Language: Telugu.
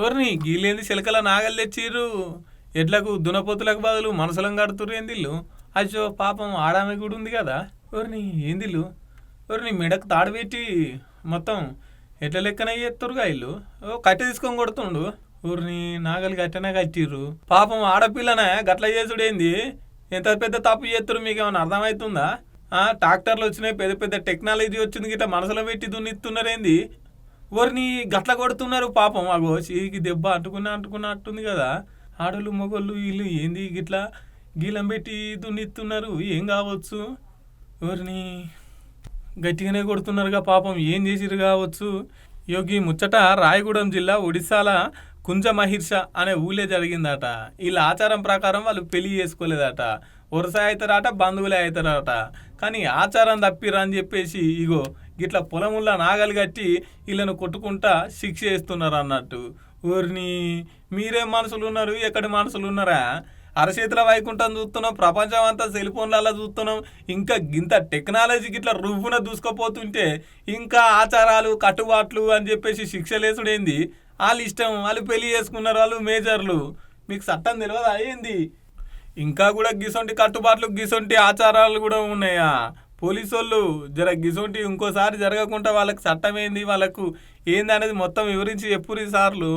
ఓర్ని గీలేంది చిలకల నాగలు తెచ్చిర్రు. ఎడ్లకు దునపోతులకు బదులు మనసులం కడుతుర్రు ఏందిల్లు? అచ్చో పాపం ఆడామె కూడా ఉంది కదా. ఓర్ని ఏందిల్లు? ఓర్ని మెడకు తాడు పెట్టి మొత్తం ఎట్ల లెక్కన చేస్తురుగా ఇల్లు? ఓ కట్టె తీసుకొని కొడుతుండు. ఊరిని నాగలి కట్టెనే కట్టిర్రు. పాపం ఆడపిల్లనే గట్ల చేసుడేంది? ఎంత పెద్ద తప్పు చేస్తురు మీకు ఏమైనా అర్థమవుతుందా ట్రాక్టర్లు వచ్చినాయి పెద్ద పెద్ద టెక్నాలజీ వచ్చింది గిట్ట మనసులో పెట్టి దున్నిస్తున్నారేంది ఎవరిని గట్ల కొడుతున్నారు పాపం. అగో చీకి దెబ్బ అంటుకున్నా అంటుకున్నా అంటుంది కదా. ఆడోళ్ళు మొగోళ్ళు వీళ్ళు ఏంది గిట్లా గీలం పెట్టి దున్నిస్తున్నారు ఏం కావచ్చు? ఎవరిని గట్టిగానే కొడుతున్నారుగా పాపం. ఏం చేసిరు కావచ్చు? యోగి ముచ్చట రాయగూడెం జిల్లా ఒడిశాల కుంజ మహిర్ష అనే ఊళ్ళే జరిగిందట. వీళ్ళ ఆచారం ప్రకారం వాళ్ళు పెళ్ళి చేసుకోలేదట. వరుస అవుతారట బంధువులే అవుతారట కానీ ఆచారం తప్పిరని చెప్పేసి ఇగో గిట్ల పొలముల్లా నాగలు కట్టి వీళ్ళను కొట్టుకుంటా శిక్ష చేస్తున్నారు అన్నట్టు. ఊరిని మీరేం మనుషులు ఉన్నారు ఎక్కడి మనుషులు ఉన్నారా అరచేతుల వైకుంఠం చూస్తున్నాం ప్రపంచం అంతా సెల్ ఫోన్లలో చూస్తున్నాం. ఇంకా ఇంత టెక్నాలజీ ఇట్లా రువ్వున దూసుకుపోతుంటే ఇంకా ఆచారాలు కట్టుబాట్లు అని చెప్పేసి శిక్షలేసుడేంది వాళ్ళు ఇష్టం వాళ్ళు పెళ్ళి చేసుకున్నారు వాళ్ళు మేజర్లు. మీకు చట్టం తెలియదా ఏంది? ఇంకా కూడా గిసొంటి కట్టుబాట్లు గిసొంటి ఆచారాలు కూడా ఉన్నాయా? పోలీసు వాళ్ళు జర గిసొంటి ఇంకోసారి జరగకుండా వాళ్ళకి చట్టం ఏంది? వాళ్ళకు ఏంది అనేది మొత్తం వివరించి ఎప్పుడు సార్లు.